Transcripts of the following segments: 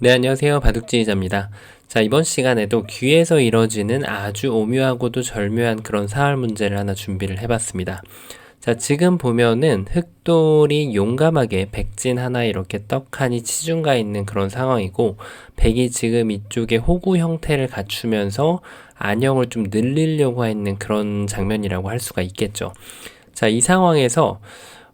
네, 안녕하세요. 바둑지휘자입니다. 자, 이번 시간에도 귀에서 이뤄지는 아주 오묘하고도 절묘한 그런 사활 문제를 하나 준비를 해봤습니다. 자, 지금 보면은 흑돌이 용감하게 백진 하나 이렇게 떡하니 치중가 있는 그런 상황이고, 백이 지금 이쪽에 호구 형태를 갖추면서 안형을 좀 늘리려고 했는 그런 장면이라고 할 수가 있겠죠. 자, 이 상황에서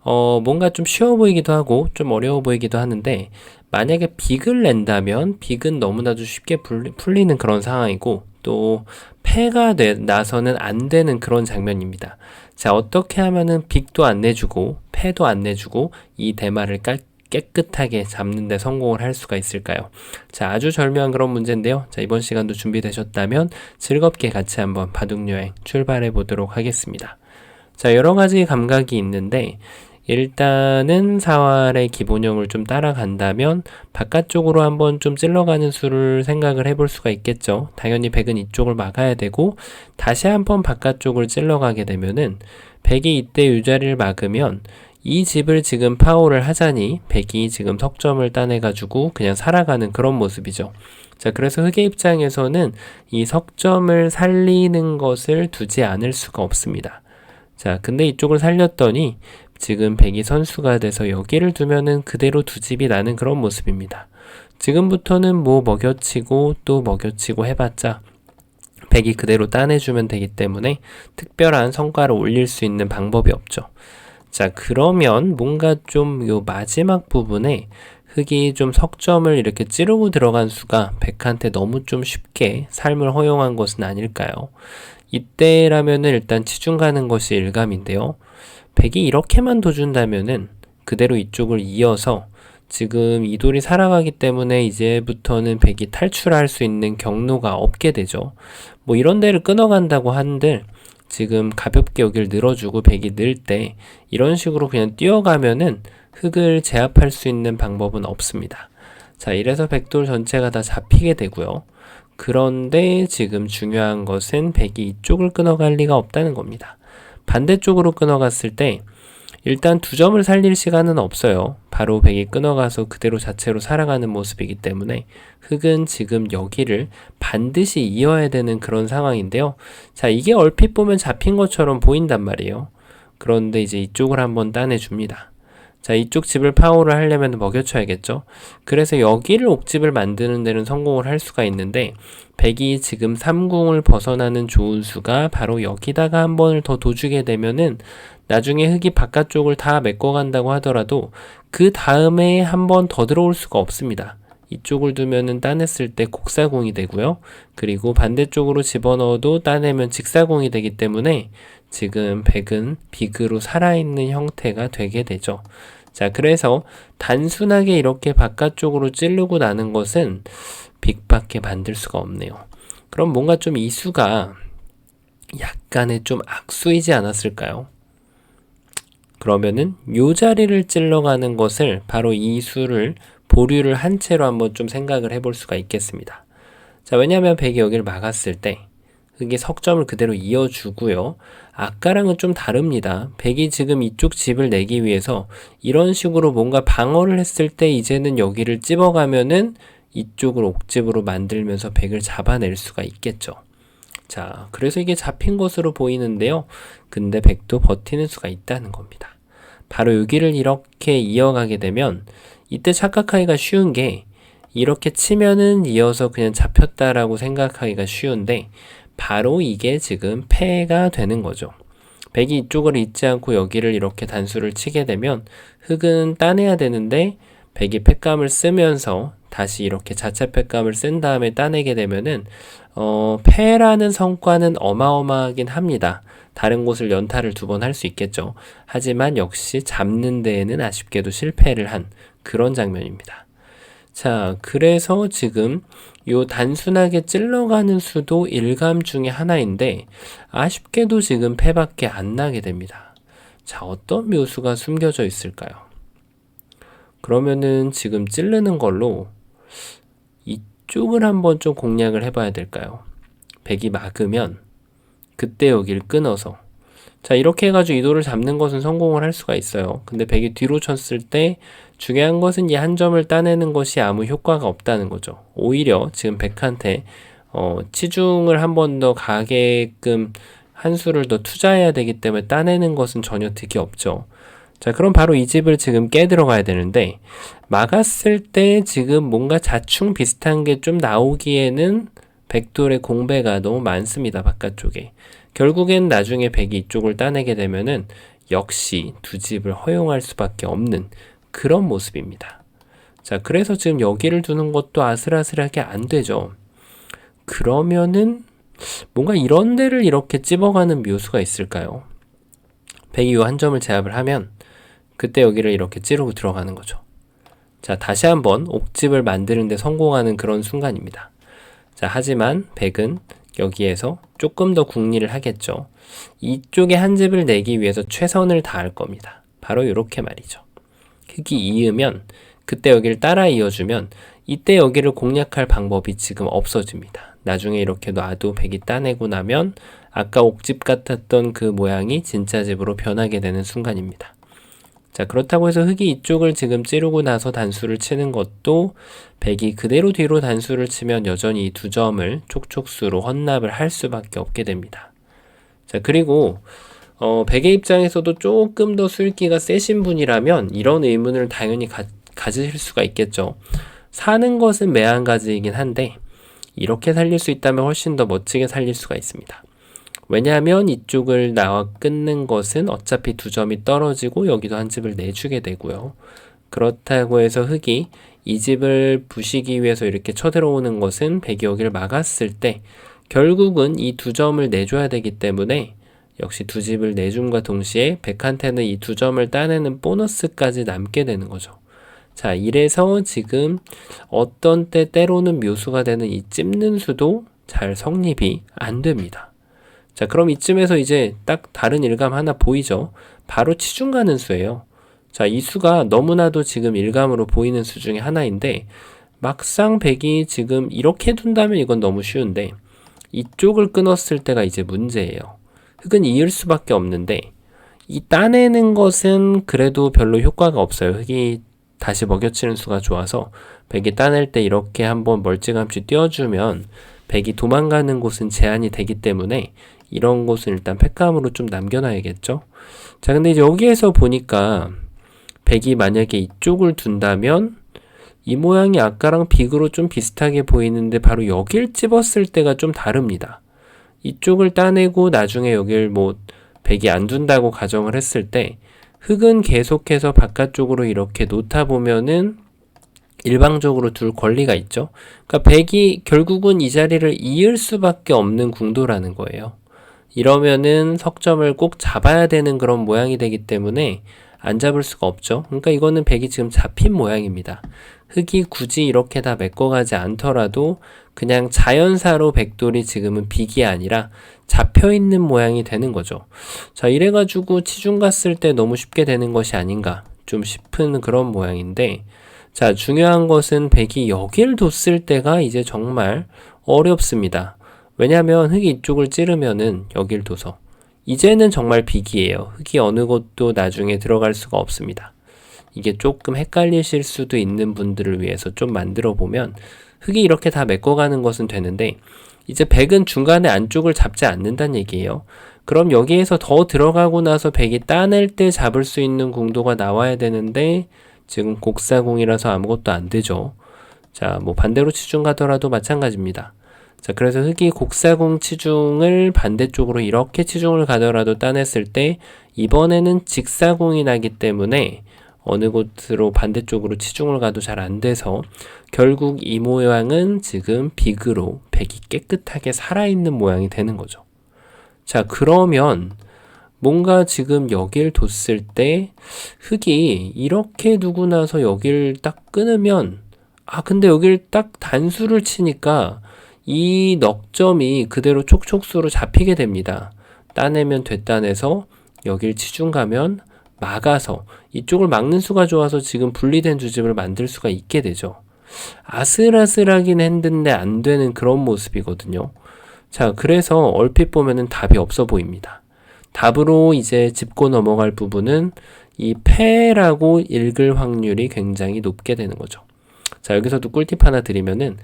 어, 뭔가 좀 쉬워 보이기도 하고 좀 어려워 보이기도 하는데 만약에 빅을 낸다면 빅은 너무나도 쉽게 풀리는 그런 상황이고 또 패가 되, 나서는 안 되는 그런 장면입니다. 자, 어떻게 하면은 빅도 안 내주고 패도 안 내주고 이 대마를 깔, 깨끗하게 잡는 데 성공을 할 수가 있을까요? 자, 아주 절묘한 그런 문제인데요. 자, 이번 시간도 준비되셨다면 즐겁게 같이 한번 바둑 여행 출발해 보도록 하겠습니다. 자, 여러 가지 감각이 있는데 일단은 사활의 기본형을 좀 따라간다면 바깥쪽으로 한번 좀 찔러가는 수를 생각을 해볼 수가 있겠죠. 당연히 백은 이쪽을 막아야 되고 다시 한번 바깥쪽을 찔러가게 되면은 백이 이때 이 자리를 막으면 이 집을 지금 파워를 하자니 백이 지금 석점을 따내가지고 그냥 살아가는 그런 모습이죠. 자, 그래서 흑의 입장에서는 이 석점을 살리는 것을 두지 않을 수가 없습니다. 자, 근데 이쪽을 살렸더니 지금 백이 선수가 돼서 여기를 두면은 그대로 두 집이 나는 그런 모습입니다. 지금부터는 뭐 먹여치고 또 먹여치고 해봤자 백이 그대로 따내주면 되기 때문에 특별한 성과를 올릴 수 있는 방법이 없죠. 자, 그러면 뭔가 좀 요 마지막 부분에 흑이 좀 석점을 이렇게 찌르고 들어간 수가 백한테 너무 좀 쉽게 삶을 허용한 것은 아닐까요? 이때라면은 일단 치중 가는 것이 일감인데요. 백이 이렇게만 둬준다면은 그대로 이쪽을 이어서 지금 이 돌이 살아가기 때문에 이제부터는 백이 탈출할 수 있는 경로가 없게 되죠. 뭐 이런 데를 끊어간다고 한들 지금 가볍게 여기를 늘어주고 백이 늘 때 이런 식으로 그냥 뛰어가면은 흙을 제압할 수 있는 방법은 없습니다. 자, 이래서 백돌 전체가 다 잡히게 되고요. 그런데 지금 중요한 것은 백이 이쪽을 끊어갈 리가 없다는 겁니다. 반대쪽으로 끊어갔을 때 일단 두 점을 살릴 시간은 없어요. 바로 백이 끊어가서 그대로 자체로 살아가는 모습이기 때문에 흑은 지금 여기를 반드시 이어야 되는 그런 상황인데요. 자, 이게 얼핏 보면 잡힌 것처럼 보인단 말이에요. 그런데 이제 이쪽을 한번 따내줍니다. 자, 이쪽 집을 파워를 하려면 먹여쳐야겠죠. 그래서 여기를 옥집을 만드는 데는 성공을 할 수가 있는데, 백이 지금 3궁을 벗어나는 좋은 수가 바로 여기다가 한 번을 더 둬주게 되면은, 나중에 흙이 바깥쪽을 다 메꿔간다고 하더라도, 그 다음에 한 번 더 들어올 수가 없습니다. 이쪽을 두면은 따냈을 때 곡사공이 되고요. 그리고 반대쪽으로 집어넣어도 따내면 직사공이 되기 때문에 지금 백은 비그로 살아있는 형태가 되게 되죠. 자, 그래서 단순하게 이렇게 바깥쪽으로 찌르고 나는 것은 빅밖에 만들 수가 없네요. 그럼 뭔가 좀 이수가 약간의 좀 악수이지 않았을까요? 그러면은 요 자리를 찔러가는 것을 바로 이 수를 보류를 한 채로 한번 좀 생각을 해볼 수가 있겠습니다. 자, 왜냐하면 백이 여기를 막았을 때 흑이 석점을 그대로 이어주고요. 아까랑은 좀 다릅니다. 백이 지금 이쪽 집을 내기 위해서 이런 식으로 뭔가 방어를 했을 때 이제는 여기를 찝어가면은 이쪽을 옥집으로 만들면서 백을 잡아낼 수가 있겠죠. 자, 그래서 이게 잡힌 것으로 보이는데요. 근데 백도 버티는 수가 있다는 겁니다. 바로 여기를 이렇게 이어가게 되면 이때 착각하기가 쉬운 게 이렇게 치면은 이어서 그냥 잡혔다라고 생각하기가 쉬운데 바로 이게 지금 패가 되는 거죠. 백이 이쪽을 잊지 않고 여기를 이렇게 단수를 치게 되면 흙은 따내야 되는데 백이 패감을 쓰면서 다시 이렇게 자체 패감을 쓴 다음에 따내게 되면은 어, 패라는 성과는 어마어마하긴 합니다. 다른 곳을 연타를 두 번 할 수 있겠죠. 하지만 역시 잡는 데에는 아쉽게도 실패를 한 그런 장면입니다. 자, 그래서 지금 요 단순하게 찔러가는 수도 일감 중에 하나인데 아쉽게도 지금 패밖에 안 나게 됩니다. 자, 어떤 묘수가 숨겨져 있을까요? 그러면은 지금 찌르는 걸로 이쪽을 한번 좀 공략을 해봐야 될까요? 백이 막으면 그때 여기를 끊어서 자 이렇게 해가지고 이도를 잡는 것은 성공을 할 수가 있어요 근데 백이 뒤로 쳤을 때 중요한 것은 이 한 점을 따내는 것이 아무 효과가 없다는 거죠. 오히려 지금 백한테 어, 치중을 한 번 더 가게끔 한 수를 더 투자해야 되기 때문에 따내는 것은 전혀 득이 없죠. 자, 그럼 바로 이 집을 지금 깨 들어가야 되는데, 막았을 때 지금 뭔가 자충 비슷한 게 좀 나오기에는 백돌의 공배가 너무 많습니다, 바깥쪽에. 결국엔 나중에 백이 이쪽을 따내게 되면은 역시 두 집을 허용할 수밖에 없는 그런 모습입니다. 자, 그래서 지금 여기를 두는 것도 아슬아슬하게 안 되죠. 그러면은 뭔가 이런 데를 이렇게 찝어가는 묘수가 있을까요? 백이 요한 점을 제압을 하면 그때 여기를 이렇게 찌르고 들어가는 거죠. 자, 다시 한번 옥집을 만드는데 성공하는 그런 순간입니다. 자, 하지만 백은 여기에서 조금 더 궁리를 하겠죠. 이쪽에 한 집을 내기 위해서 최선을 다할 겁니다. 바로 이렇게 말이죠. 흙이 이으면 그때 여기를 따라 이어주면 이때 여기를 공략할 방법이 지금 없어집니다. 나중에 이렇게 놔도 백이 따내고 나면 아까 옥집 같았던 그 모양이 진짜 집으로 변하게 되는 순간입니다. 자, 그렇다고 해서 흙이 이쪽을 지금 찌르고 나서 단수를 치는 것도 백이 그대로 뒤로 단수를 치면 여전히 두 점을 촉촉수로 헌납을 할 수밖에 없게 됩니다. 자, 그리고 어, 백의 입장에서도 조금 더 술기가 세신 분이라면 이런 의문을 당연히 가, 가지실 수가 있겠죠. 사는 것은 매한가지이긴 한데 이렇게 살릴 수 있다면 훨씬 더 멋지게 살릴 수가 있습니다. 왜냐하면 이쪽을 나와 끊는 것은 어차피 두 점이 떨어지고 여기도 한 집을 내주게 되고요. 그렇다고 해서 흙이 이 집을 부시기 위해서 이렇게 쳐들어오는 것은 백이 여기를 막았을 때 결국은 이 두 점을 내줘야 되기 때문에 역시 두 집을 내줌과 동시에 백한테는 이 두 점을 따내는 보너스까지 남게 되는 거죠. 자, 이래서 지금 어떤 때 때로는 묘수가 되는 이 찝는 수도 잘 성립이 안 됩니다. 자, 그럼 이쯤에서 이제 딱 다른 일감 하나 보이죠? 바로 치중 가는 수예요. 자, 이 수가 너무나도 지금 일감으로 보이는 수 중에 하나인데, 막상 백이 지금 이렇게 둔다면 이건 너무 쉬운데, 이쪽을 끊었을 때가 이제 문제예요. 흙은 이을 수밖에 없는데, 이 따내는 것은 그래도 별로 효과가 없어요. 흙이 다시 먹여치는 수가 좋아서, 백이 따낼 때 이렇게 한번 멀찌감치 띄워주면, 백이 도망가는 곳은 제한이 되기 때문에 이런 곳은 일단 팩감으로 좀 남겨놔야겠죠. 자, 근데 이제 여기에서 보니까 백이 만약에 이쪽을 둔다면 이 모양이 아까랑 빅으로 좀 비슷하게 보이는데 바로 여길 찝었을 때가 좀 다릅니다. 이쪽을 따내고 나중에 여길 뭐 백이 안 둔다고 가정을 했을 때 흙은 계속해서 바깥쪽으로 이렇게 놓다 보면은 일방적으로 둘 권리가 있죠. 그러니까 백이 결국은 이 자리를 이을 수밖에 없는 궁도라는 거예요. 이러면은 석점을 꼭 잡아야 되는 그런 모양이 되기 때문에 안 잡을 수가 없죠. 그러니까 이거는 백이 지금 잡힌 모양입니다. 흙이 굳이 이렇게 다 메꿔가지 않더라도 그냥 자연사로 백돌이 지금은 빅이 아니라 잡혀 있는 모양이 되는 거죠. 자, 이래가지고 치중 갔을 때 너무 쉽게 되는 것이 아닌가 좀 싶은 그런 모양인데 자, 중요한 것은 백이 여길 뒀을 때가 이제 정말 어렵습니다. 왜냐하면 흙이 이쪽을 찌르면은 여길 둬서 이제는 정말 빅이에요. 흙이 어느 곳도 나중에 들어갈 수가 없습니다. 이게 조금 헷갈리실 수도 있는 분들을 위해서 좀 만들어 보면 흙이 이렇게 다 메꿔가는 것은 되는데 이제 백은 중간에 안쪽을 잡지 않는다는 얘기예요. 그럼 여기에서 더 들어가고 나서 백이 따낼 때 잡을 수 있는 궁도가 나와야 되는데 지금 곡사공이라서 아무것도 안 되죠. 자, 뭐 반대로 치중 가더라도 마찬가지입니다. 자, 그래서 흙이 곡사공 치중을 반대쪽으로 이렇게 치중을 가더라도 따냈을 때 이번에는 직사공이 나기 때문에 어느 곳으로 반대쪽으로 치중을 가도 잘 안 돼서 결국 이 모양은 지금 비그로 백이 깨끗하게 살아있는 모양이 되는 거죠. 자, 그러면 뭔가 지금 여길 뒀을 때 흙이 이렇게 두고 나서 여길 딱 끊으면 아, 근데 여길 딱 단수를 치니까 이 넉점이 그대로 촉촉수로 잡히게 됩니다. 따내면 됐다내서 여길 치중 가면 막아서 이쪽을 막는 수가 좋아서 지금 분리된 주집을 만들 수가 있게 되죠. 아슬아슬하긴 했는데 안 되는 그런 모습이거든요. 자, 그래서 얼핏 보면은 답이 없어 보입니다. 답으로 이제 짚고 넘어갈 부분은 이 패라고 읽을 확률이 굉장히 높게 되는 거죠. 자, 여기서도 꿀팁 하나 드리면은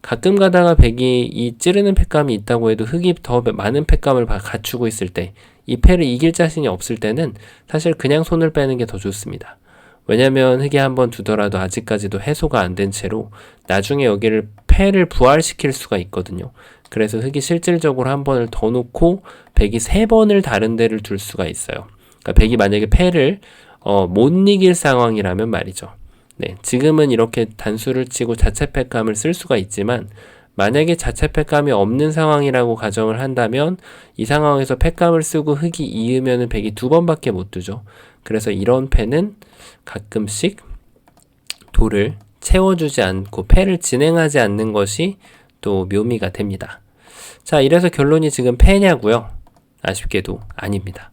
가끔 가다가 백이 이 찌르는 팩감이 있다고 해도 흙이 더 많은 팩감을 갖추고 있을 때 이 패를 이길 자신이 없을 때는 사실 그냥 손을 빼는 게 더 좋습니다. 왜냐면 흙이 한번 두더라도 아직까지도 해소가 안 된 채로 나중에 여기를 패를 부활시킬 수가 있거든요. 그래서 흙이 실질적으로 한 번을 더 놓고 백이 세 번을 다른 데를 둘 수가 있어요. 그러니까 백이 만약에 패를 어, 못 이길 상황이라면 말이죠. 네, 지금은 이렇게 단수를 치고 자체 팩감을 쓸 수가 있지만 만약에 자체 팩감이 없는 상황이라고 가정을 한다면 이 상황에서 팩감을 쓰고 흙이 이으면은 백이 두 번밖에 못 두죠. 그래서 이런 패는 가끔씩 돌을 채워주지 않고 패를 진행하지 않는 것이 또 묘미가 됩니다. 자, 이래서 결론이 지금 패냐고요? 아쉽게도 아닙니다.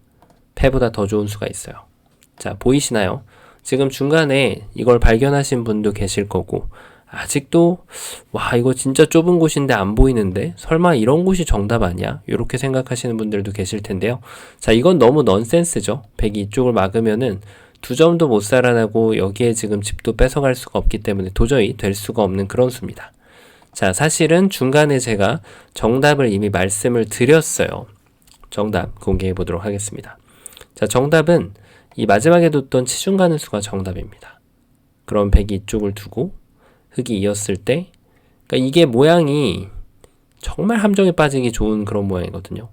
패보다 더 좋은 수가 있어요. 자, 보이시나요? 지금 중간에 이걸 발견하신 분도 계실 거고, 아직도, 와, 이거 진짜 좁은 곳인데 안 보이는데? 설마 이런 곳이 정답 아니야? 이렇게 생각하시는 분들도 계실 텐데요. 자, 이건 너무 넌센스죠? 백이 이쪽을 막으면은 두 점도 못 살아나고 여기에 지금 집도 뺏어갈 수가 없기 때문에 도저히 될 수가 없는 그런 수입니다. 자, 사실은 중간에 제가 정답을 이미 말씀을 드렸어요. 정답 공개해 보도록 하겠습니다. 자, 정답은 이 마지막에 뒀던 치중 가는 수가 정답입니다. 그럼 백이 이쪽을 두고 흙이 이었을 때, 그러니까 이게 모양이 정말 함정에 빠지기 좋은 그런 모양이거든요.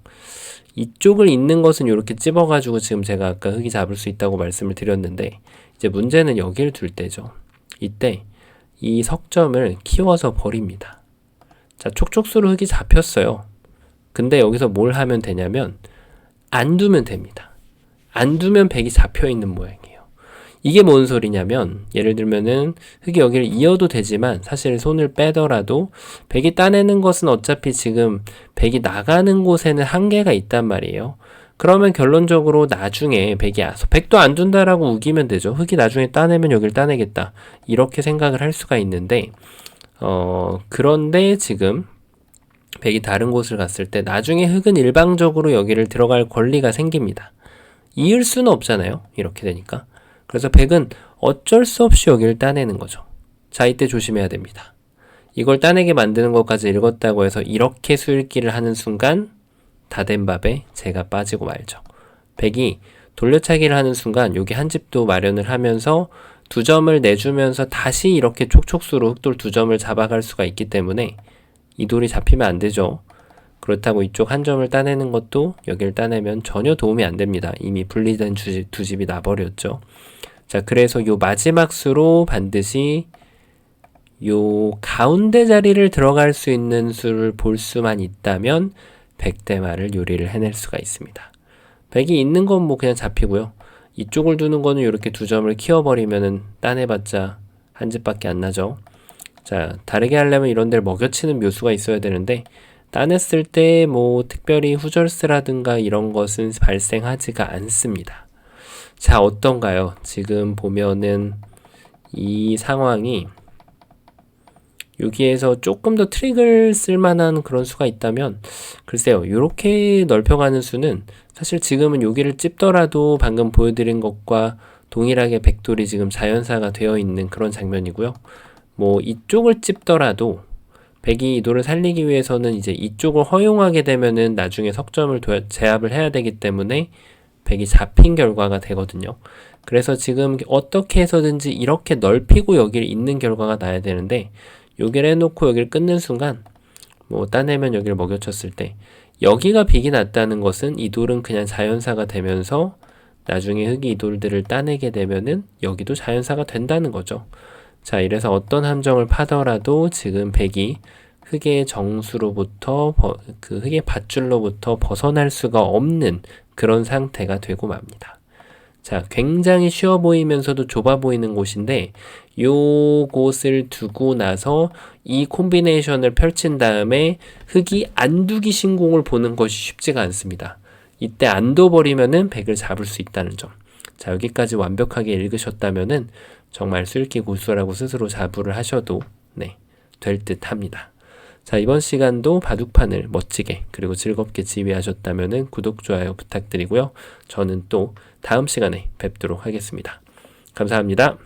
이쪽을 잇는 것은 이렇게 찝어가지고 지금 제가 아까 흙이 잡을 수 있다고 말씀을 드렸는데, 이제 문제는 여기를 둘 때죠. 이때 이 석점을 키워서 버립니다. 자, 촉촉수로 흙이 잡혔어요. 근데 여기서 뭘 하면 되냐면, 안 두면 됩니다. 안 두면 백이 잡혀 있는 모양이에요. 이게 뭔 소리냐면 예를 들면은 흙이 여기를 이어도 되지만 사실 손을 빼더라도 백이 따내는 것은 어차피 지금 백이 나가는 곳에는 한계가 있단 말이에요. 그러면 결론적으로 나중에 백이 백도 안 둔다라고 우기면 되죠. 흙이 나중에 따내면 여기를 따내겠다. 이렇게 생각을 할 수가 있는데 어 그런데 지금 백이 다른 곳을 갔을 때 나중에 흙은 일방적으로 여기를 들어갈 권리가 생깁니다. 이을 수는 없잖아요. 이렇게 되니까. 그래서 백은 어쩔 수 없이 여기를 따내는 거죠. 자, 이때 조심해야 됩니다. 이걸 따내게 만드는 것까지 읽었다고 해서 이렇게 수읽기를 하는 순간 다 된 밥에 제가 빠지고 말죠. 백이 돌려차기를 하는 순간 여기 한 집도 마련을 하면서 두 점을 내주면서 다시 이렇게 촉촉수로 흑돌 두 점을 잡아갈 수가 있기 때문에 이 돌이 잡히면 안 되죠. 그렇다고 이쪽 한 점을 따내는 것도 여기를 따내면 전혀 도움이 안 됩니다. 이미 분리된 두 집이 나버렸죠. 자, 그래서 요 마지막 수로 반드시 요 가운데 자리를 들어갈 수 있는 수를 볼 수만 있다면 100대마를 요리를 해낼 수가 있습니다. 100이 있는 건 뭐 그냥 잡히고요. 이쪽을 두는 거는 이렇게 두 점을 키워버리면은 따내봤자 한 집밖에 안 나죠. 자, 다르게 하려면 이런 데를 먹여치는 묘수가 있어야 되는데 따냈을 때 뭐 특별히 후절스라든가 이런 것은 발생하지가 않습니다. 자, 어떤가요? 지금 보면은 이 상황이 여기에서 조금 더 트릭을 쓸 만한 그런 수가 있다면 글쎄요. 이렇게 넓혀가는 수는 사실 지금은 여기를 찝더라도 방금 보여드린 것과 동일하게 백돌이 지금 자연사가 되어 있는 그런 장면이고요. 뭐 이쪽을 찝더라도 백이 이도를 살리기 위해서는 이제 이쪽을 허용하게 되면은 나중에 석점을 제압을 해야 되기 때문에 100이 잡힌 결과가 되거든요. 그래서 지금 어떻게 해서든지 이렇게 넓히고 여기를 잇는 결과가 나야 되는데 여기를 해놓고 여기를 끊는 순간 뭐 따내면 여기를 먹여쳤을 때 여기가 빅이 났다는 것은 이 돌은 그냥 자연사가 되면서 나중에 흙이 이 돌들을 따내게 되면은 여기도 자연사가 된다는 거죠. 자, 이래서 어떤 함정을 파더라도 지금 백이 흙의 정수로부터 그 흙의 밧줄로부터 벗어날 수가 없는 그런 상태가 되고 맙니다. 자, 굉장히 쉬워 보이면서도 좁아 보이는 곳인데 요 곳을 두고 나서 이 콤비네이션을 펼친 다음에 흙이 안두기 신공을 보는 것이 쉽지가 않습니다. 이때 안 둬 버리면은 백을 잡을 수 있다는 점. 자, 여기까지 완벽하게 읽으셨다면은 정말 술기 고수라고 스스로 자부를 하셔도 네, 될 듯 합니다. 자, 이번 시간도 바둑판을 멋지게 그리고 즐겁게 지휘하셨다면 구독, 좋아요 부탁드리고요. 저는 또 다음 시간에 뵙도록 하겠습니다. 감사합니다.